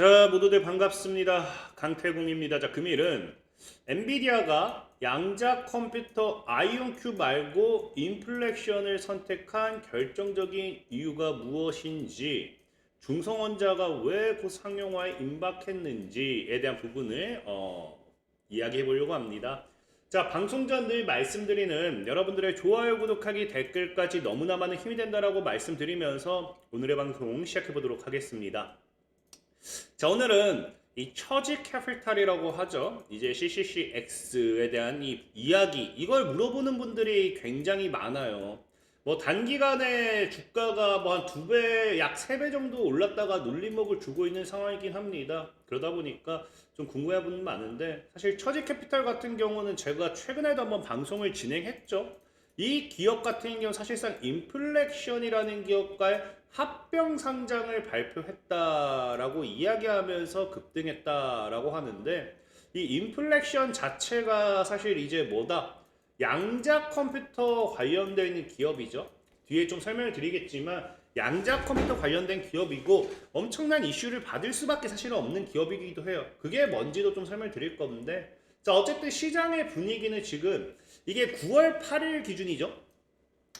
자, 모두들 반갑습니다. 강태공입니다. 자, 금일은 엔비디아가 양자 컴퓨터 아이온큐 말고 인플렉션을 선택한 결정적인 이유가 무엇인지, 중성원자가 왜그 상용화에 임박했는지에 대한 부분을 어, 이야기해 보려고 합니다. 자, 방송 전 늘 말씀드리는 여러분들의 좋아요, 구독하기, 댓글까지 너무나 많은 힘이 된다라고 말씀드리면서 오늘의 방송 시작해 보도록 하겠습니다. 자 오늘은 이 처지 캐피탈이라고 하죠. 이제 CCCX에 대한 이 이야기 이걸 물어보는 분들이 굉장히 많아요. 뭐 단기간에 주가가 뭐 한 두 배, 약 세 배 정도 올랐다가 눌림목을 주고 있는 상황이긴 합니다. 그러다 보니까 좀 궁금해 분들 많은데 사실 처지 캐피탈 같은 경우는 제가 최근에도 한번 방송을 진행했죠. 이 기업 같은 경우 사실상 인플렉션이라는 기업과의 합병 상장을 발표했다라고 이야기하면서 급등했다라고 하는데 이 인플렉션 자체가 사실 이제 뭐다 양자 컴퓨터 관련되어 있는 기업이죠. 뒤에 좀 설명을 드리겠지만 양자 컴퓨터 관련된 기업이고 엄청난 이슈를 받을 수밖에 사실은 없는 기업이기도 해요. 그게 뭔지도 좀 설명을 드릴 건데 자 어쨌든 시장의 분위기는 지금 이게 9월 8일 기준이죠.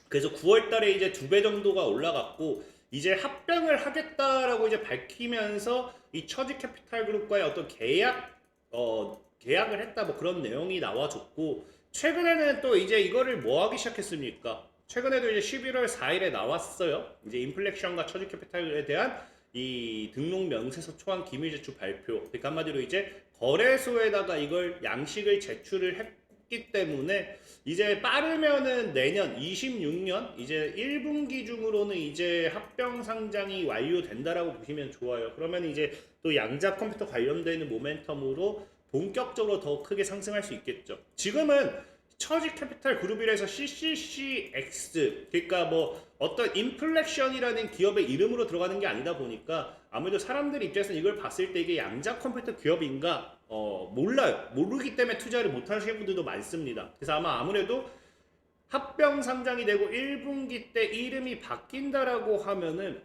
그래서 9월 달에 이제 두 배 정도가 올라갔고 이제 합병을 하겠다라고 이제 밝히면서 이 처지 캐피탈 그룹과의 어떤 계약 어 계약을 했다 뭐 그런 내용이 나와줬고 최근에는 또 이제 이거를 뭐 하기 시작했습니까? 최근에도 이제 11월 4일에 나왔어요. 이제 인플렉션과 처지 캐피탈에 대한 이 등록 명세서 초안 기밀 제출 발표. 그러니까 한마디로 이제 거래소에다가 이걸 양식을 제출을 했 기 때문에 이제 빠르면은 내년 26년 이제 1분기 중으로는 이제 합병 상장이 완료된다라고 보시면 좋아요. 그러면 이제 또 양자 컴퓨터 관련되는 모멘텀으로 본격적으로 더 크게 상승할 수 있겠죠. 지금은 처지 캐피탈 그룹이라서 CCCX 그러니까 뭐 어떤 인플렉션이라는 기업의 이름으로 들어가는 게 아니다 보니까 아무래도 사람들 입장에서 이걸 봤을 때 이게 양자 컴퓨터 기업인가? 어 몰라요. 모르기 때문에 투자를 못 하시는 분들도 많습니다. 그래서 아마 아무래도 합병 상장이 되고 1분기 때 이름이 바뀐다라고 하면은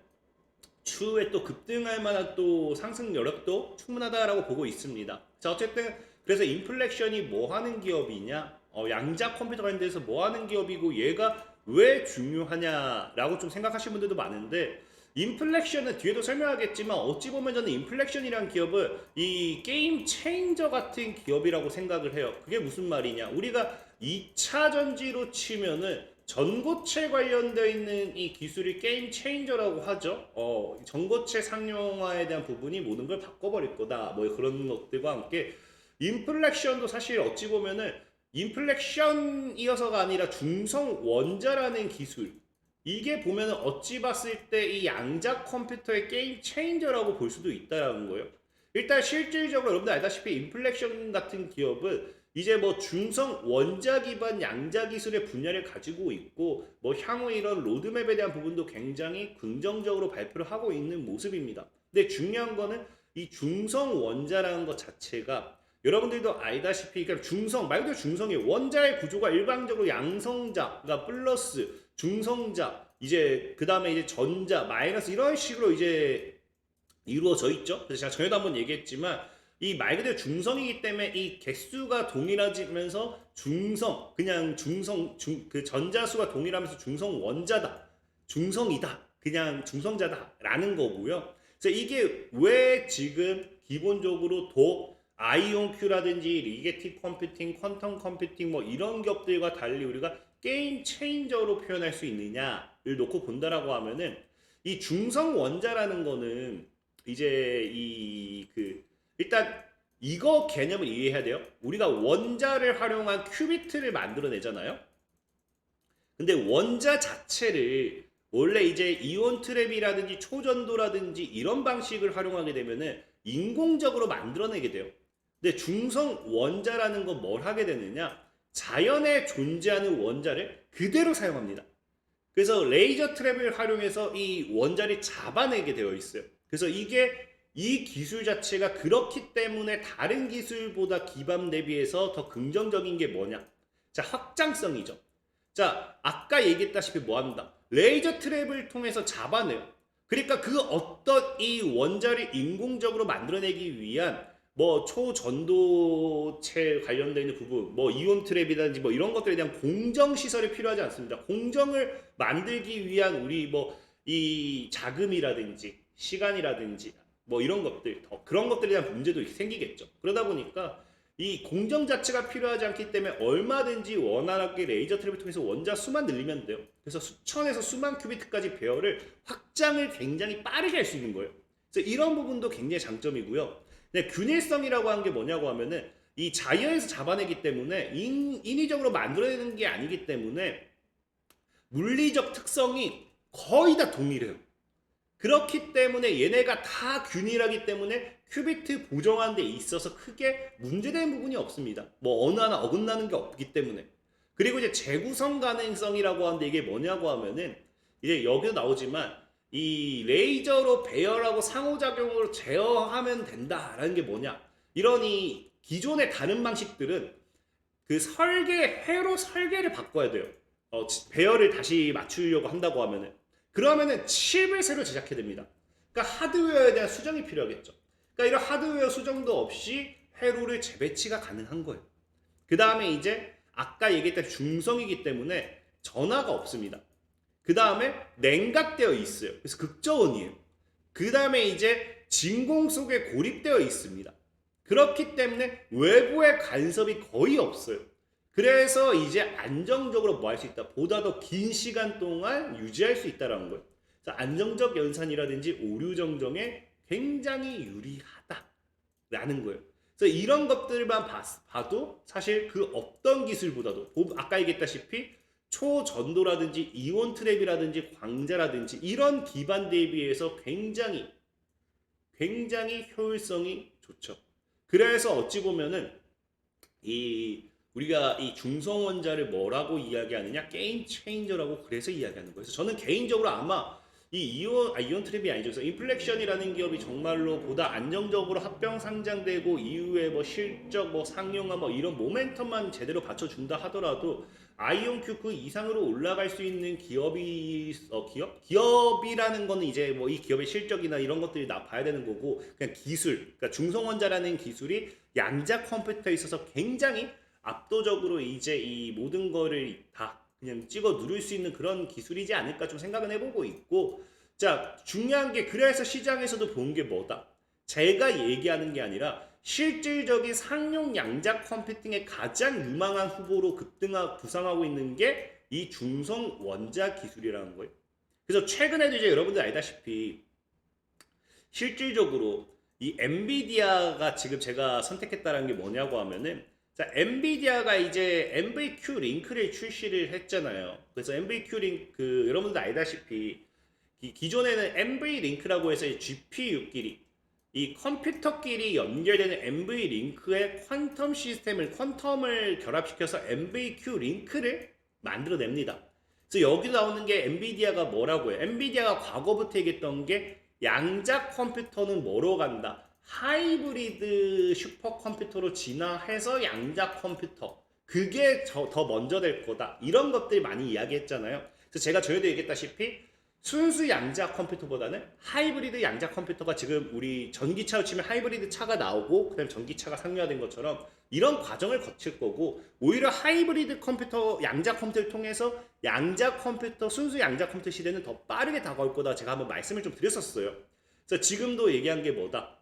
추후에 또 급등할 만한 또 상승 여력도 충분하다라고 보고 있습니다. 자 어쨌든 그래서 인플렉션이 뭐 하는 기업이냐, 어, 양자 컴퓨터 관련돼서 뭐 하는 기업이고 얘가 왜 중요하냐라고 좀 생각하시는 분들도 많은데 인플렉션은 뒤에도 설명하겠지만 어찌 보면 저는 인플렉션이라는 기업을 이 게임 체인저 같은 기업이라고 생각을 해요. 그게 무슨 말이냐? 우리가 2차 전지로 치면은 전고체 관련되어 있는 이 기술이 게임 체인저라고 하죠. 어, 전고체 상용화에 대한 부분이 모든 걸 바꿔버릴 거다. 뭐 그런 것들과 함께 인플렉션도 사실 어찌 보면은 인플렉션이어서가 아니라 중성 원자라는 기술. 이게 보면은 어찌 봤을 때 이 양자 컴퓨터의 게임 체인저라고 볼 수도 있다는 거예요. 일단 실질적으로 여러분들 알다시피 인플렉션 같은 기업은 이제 뭐 중성 원자 기반 양자 기술의 분야를 가지고 있고 뭐 향후 이런 로드맵에 대한 부분도 굉장히 긍정적으로 발표를 하고 있는 모습입니다. 근데 중요한 거는 이 중성 원자라는 것 자체가 여러분들도 알다시피 그러니까 중성 말 그대로 중성이 원자의 구조가 일반적으로 양성자 그러니까 플러스 중성자 이제 그 다음에 이제 전자 마이너스 이런 식으로 이제 이루어져 있죠. 그래서 제가 전에도 한번 얘기했지만 이 말 그대로 중성이기 때문에 이 개수가 동일해지면서 중성 그냥 중성 중 그 전자수가 동일하면서 중성 원자다 중성이다 그냥 중성자다라는 거고요. 그래서 이게 왜 지금 기본적으로 도 아이온큐라든지 리게틱 컴퓨팅, 퀀텀 컴퓨팅 뭐 이런 기업들과 달리 우리가 게임 체인저로 표현할 수 있느냐를 놓고 본다라고 하면은 이 중성 원자라는 거는 이제 이 그 일단 이거 개념을 이해해야 돼요. 우리가 원자를 활용한 큐비트를 만들어내잖아요. 근데 원자 자체를 원래 이제 이온 트랩이라든지 초전도라든지 이런 방식을 활용하게 되면은 인공적으로 만들어내게 돼요. 근데 중성 원자라는 건 뭘 하게 되느냐? 자연에 존재하는 원자를 그대로 사용합니다. 그래서 레이저 트랩을 활용해서 이 원자를 잡아내게 되어 있어요. 그래서 이게 이 기술 자체가 그렇기 때문에 다른 기술보다 기반 대비해서 더 긍정적인 게 뭐냐? 자, 확장성이죠. 자, 아까 얘기했다시피 뭐 한다? 레이저 트랩을 통해서 잡아내요. 그러니까 그 어떤 이 원자를 인공적으로 만들어내기 위한 뭐 초전도체 관련되어 있는 부분, 뭐 이온 트랩이라든지 뭐 이런 것들에 대한 공정 시설이 필요하지 않습니다. 공정을 만들기 위한 우리 뭐 이 자금이라든지 시간이라든지 뭐 이런 것들 더 그런 것들에 대한 문제도 생기겠죠. 그러다 보니까 이 공정 자체가 필요하지 않기 때문에 얼마든지 원활하게 레이저 트랩을 통해서 원자 수만 늘리면 돼요. 그래서 수천에서 수만 큐비트까지 배열을 확장을 굉장히 빠르게 할 수 있는 거예요. 그래서 이런 부분도 굉장히 장점이고요. 근데 균일성이라고 하는 게 뭐냐고 하면은 이 자연에서 잡아내기 때문에 인, 인위적으로 만들어내는 게 아니기 때문에 물리적 특성이 거의 다 동일해요. 그렇기 때문에 얘네가 다 균일하기 때문에 큐비트 보정하는 데 있어서 크게 문제되는 부분이 없습니다. 뭐 어느 하나 어긋나는 게 없기 때문에. 그리고 이제 재구성 가능성이라고 하는데 이게 뭐냐고 하면은 이제 여기도 나오지만 이 레이저로 배열하고 상호작용으로 제어하면 된다라는 게 뭐냐? 이런 이 기존의 다른 방식들은 그 설계 회로 설계를 바꿔야 돼요. 어, 지- 배열을 다시 맞추려고 한다고 하면은 그러면은 칩을 새로 제작해야 됩니다. 그러니까 하드웨어에 대한 수정이 필요하겠죠. 그러니까 이런 하드웨어 수정도 없이 회로를 재배치가 가능한 거예요. 그 다음에 이제 아까 얘기했던 중성이기 때문에 전화가 없습니다. 그 다음에 냉각되어 있어요. 그래서 극저온이에요. 그 다음에 이제 진공 속에 고립되어 있습니다. 그렇기 때문에 외부의 간섭이 거의 없어요. 그래서 이제 안정적으로 뭐 할 수 있다. 보다 더 긴 시간 동안 유지할 수 있다라는 거예요. 안정적 연산이라든지 오류 정정에 굉장히 유리하다라는 거예요. 그래서 이런 것들만 봤- 봐도 사실 그 어떤 기술보다도 보- 아까 얘기했다시피 초전도라든지 이온 트랩이라든지 광자라든지 이런 기반대에 비해서 굉장히 굉장히 효율성이 좋죠. 그래서 어찌 보면은 이 우리가 이 중성 원자를 뭐라고 이야기하느냐 게임 체인저라고 그래서 이야기하는 거예요. 그래서 저는 개인적으로 아마 이 이온 아 이온 트랩이 아니죠. 그래서 인플렉션이라는 기업이 정말로 보다 안정적으로 합병 상장되고 이후에 뭐 실적 뭐 상용화 뭐 이런 모멘텀만 제대로 받쳐 준다 하더라도 아이온 큐 그 이상으로 올라갈 수 있는 기업이 어 기업? 기업이라는 거는 이제 뭐 이 기업의 실적이나 이런 것들이 나 봐야 되는 거고 그냥 기술. 그러니까 중성 원자라는 기술이 양자 컴퓨터에 있어서 굉장히 압도적으로 이제 이 모든 거를 다 그냥 찍어 누를 수 있는 그런 기술이지 않을까 좀 생각은 해보고 있고. 자 중요한 게 그래서 시장에서도 본 게 뭐다? 제가 얘기하는 게 아니라 실질적인 상용 양자 컴퓨팅의 가장 유망한 후보로 급등하 부상하고 있는 게 이 중성 원자 기술이라는 거예요. 그래서 최근에도 이제 여러분들 알다시피 실질적으로 이 엔비디아가 지금 제가 선택했다는 게 뭐냐고 하면은 자 엔비디아가 이제 MVQ 링크를 출시를 했잖아요. 그래서 MVQ 링크 그 여러분들 알다시피 기, 기존에는 MV 링크라고 해서 이 GPU끼리 이 컴퓨터끼리 연결되는 MV 링크의 퀀텀 시스템을 퀀텀을 결합시켜서 MVQ 링크를 만들어냅니다. 그래서 여기 나오는 게 엔비디아가 뭐라고 해요? 엔비디아가 과거부터 얘기했던 게 양자 컴퓨터는 뭐로 간다? 하이브리드 슈퍼컴퓨터로 진화해서 양자 컴퓨터. 그게 저- 더 먼저 될 거다. 이런 것들 많이 이야기했잖아요. 그래서 제가 저희도 얘기했다시피 순수 양자 컴퓨터보다는 하이브리드 양자 컴퓨터가 지금 우리 전기차로 치면 하이브리드 차가 나오고 그다음 전기차가 상용화된 것처럼 이런 과정을 거칠 거고 오히려 하이브리드 컴퓨터 양자 컴퓨터를 통해서 양자 컴퓨터 순수 양자 컴퓨터 시대는 더 빠르게 다가올 거다 제가 한번 말씀을 좀 드렸었어요. 그래서 지금도 얘기한 게 뭐다?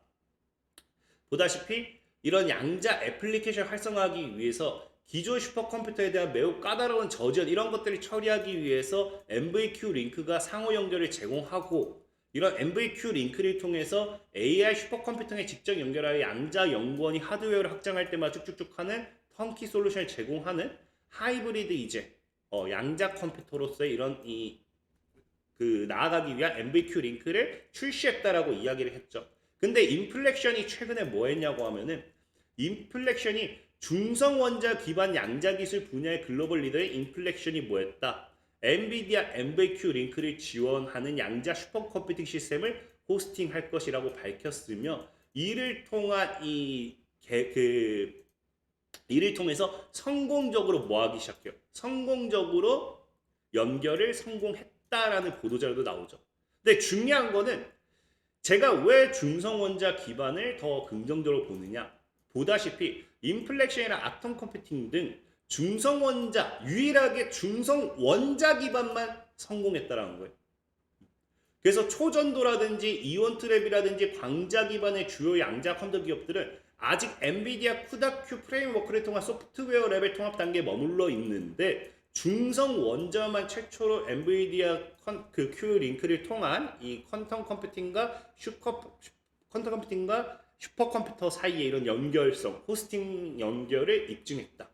보다시피 이런 양자 애플리케이션 활성화하기 위해서 기존 슈퍼컴퓨터에 대한 매우 까다로운 저지연 이런 것들을 처리하기 위해서 MVQ 링크가 상호 연결을 제공하고 이런 MVQ 링크를 통해서 AI 슈퍼컴퓨터에 직접 연결하여 양자 연구원이 하드웨어를 확장할 때마다 쭉쭉쭉 하는 턴키 솔루션을 제공하는 하이브리드 이제 어, 양자 컴퓨터로서의 이런 이 그 나아가기 위한 MVQ 링크를 출시했다라고 이야기를 했죠. 근데 인플렉션이 최근에 뭐 했냐고 하면은 인플렉션이 중성 원자 기반 양자 기술 분야의 글로벌 리더의 인플렉션이 뭐였다? 엔비디아 MVQ 링크를 지원하는 양자 슈퍼컴퓨팅 시스템을 호스팅할 것이라고 밝혔으며 이를 통한 이그 이를 통해서 성공적으로 뭐하기 시작해요? 성공적으로 연결을 성공했다라는 보도 자료도 나오죠. 근데 중요한 거는 제가 왜 중성원자 기반을 더 긍정적으로 보느냐? 보다시피 인플렉션이나 아톰 컴퓨팅 등 중성 원자 유일하게 중성 원자 기반만 성공했다라는 거예요. 그래서 초전도라든지 이온 트랩이라든지 광자 기반의 주요 양자 컴퓨터 기업들은 아직 엔비디아 쿠다큐 프레임워크를 통한 소프트웨어 레벨 통합 단계에 머물러 있는데 중성 원자만 최초로 엔비디아 컨, 그 Q 링크를 통한 이 퀀텀 컴퓨팅과 슈퍼 퀀텀 컴퓨팅과 슈퍼컴퓨터 사이의 이런 연결성, 호스팅 연결을 입증했다.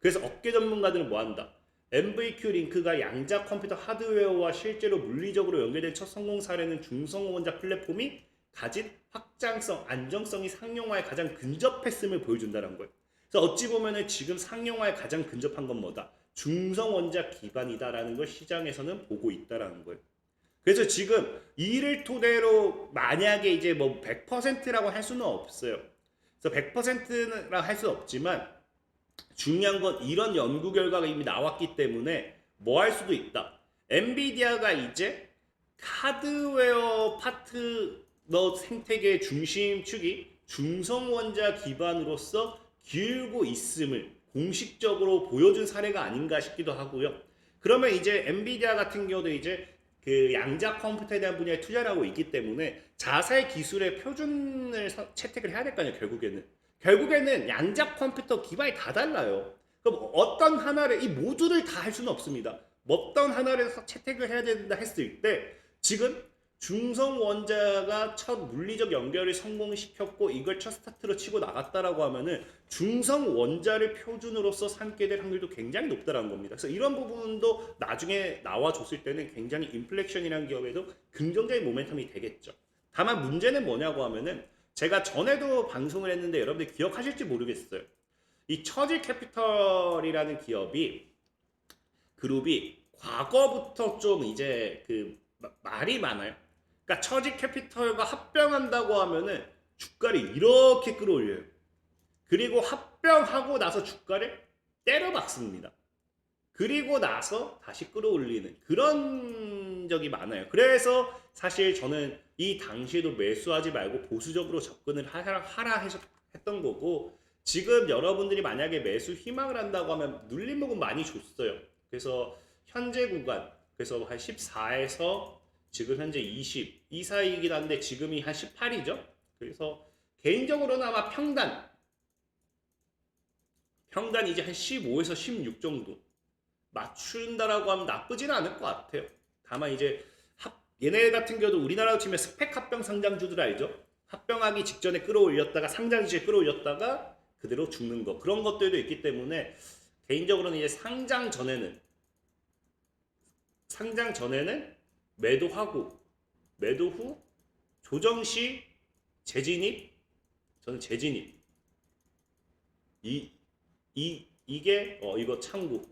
그래서 업계 전문가들은 뭐 한다? MVQ 링크가 양자 컴퓨터 하드웨어와 실제로 물리적으로 연결된 첫 성공 사례는 중성 원자 플랫폼이 가진 확장성, 안정성이 상용화에 가장 근접했음을 보여준다는 거예요. 그래서 어찌 보면은 지금 상용화에 가장 근접한 건 뭐다? 중성 원자 기반이다라는 걸 시장에서는 보고 있다라는 거예요. 그래서 지금 이를 토대로 만약에 이제 뭐 100%라고 할 수는 없어요. 그래서 100%라 할수 없지만 중요한 건 이런 연구 결과가 이미 나왔기 때문에 뭐 할 수도 있다. 엔비디아가 이제 하드웨어 파트 너 생태계의 중심축이 중성 원자 기반으로서 기울고 있음을 공식적으로 보여준 사례가 아닌가 싶기도 하고요. 그러면 이제 엔비디아 같은 경우도 이제 그 양자 컴퓨터에 대한 분야에 투자를 하고 있기 때문에 자사의 기술의 표준을 서- 채택을 해야 될 거 아니에요, 결국에는. 결국에는 양자 컴퓨터 기반이 다 달라요. 그럼 어떤 하나를 이 모두를 다 할 수는 없습니다. 어떤 하나를 서- 채택을 해야 된다 했을 때 지금 중성 원자가 첫 물리적 연결을 성공시켰고 이걸 첫 스타트로 치고 나갔다라고 하면은 중성 원자를 표준으로서 삼게 될 확률도 굉장히 높다라는 겁니다. 그래서 이런 부분도 나중에 나와줬을 때는 굉장히 인플렉션이라는 기업에도 긍정적인 모멘텀이 되겠죠. 다만 문제는 뭐냐고 하면은 제가 전에도 방송을 했는데 여러분들 기억하실지 모르겠어요. 이 처질 캐피털이라는 기업이 그룹이 과거부터 좀 이제 그 마- 말이 많아요. 그러니까 처지 캐피털과 합병한다고 하면은 주가를 이렇게 끌어올려요. 그리고 합병하고 나서 주가를 때려 박습니다. 그리고 나서 다시 끌어올리는 그런 적이 많아요. 그래서 사실 저는 이 당시에도 매수하지 말고 보수적으로 접근을 하라, 하라 했던 거고 지금 여러분들이 만약에 매수 희망을 한다고 하면 눌림목은 많이 줬어요. 그래서 현재 구간 그래서 한 14에서 지금 현재 20 이 사이이긴 한데 지금이 한 18이죠. 그래서 개인적으로는 아마 평단 평단 이제 한 15에서 16 정도 맞춘다라고 하면 나쁘지는 않을 것 같아요. 다만 이제 합, 얘네 같은 경우도 우리나라로 치면 스펙 합병 상장주들 알죠? 합병하기 직전에 끌어올렸다가 상장 시에 끌어올렸다가 그대로 죽는 거 그런 것들도 있기 때문에 개인적으로는 이제 상장 전에는 상장 전에는 매도하고 매도 후 조정 시 재진입 저는 재진입 이, 이, 이게 어, 이거 참고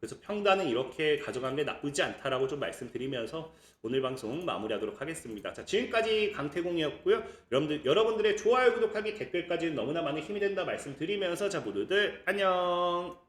그래서 평단은 이렇게 가져가는 게 나쁘지 않다라고 좀 말씀드리면서 오늘 방송 마무리하도록 하겠습니다. 자, 지금까지 강태공이었고요. 여러분들, 여러분들의 좋아요, 구독하기, 댓글까지 너무나 많은 힘이 된다 말씀드리면서 자, 모두들 안녕!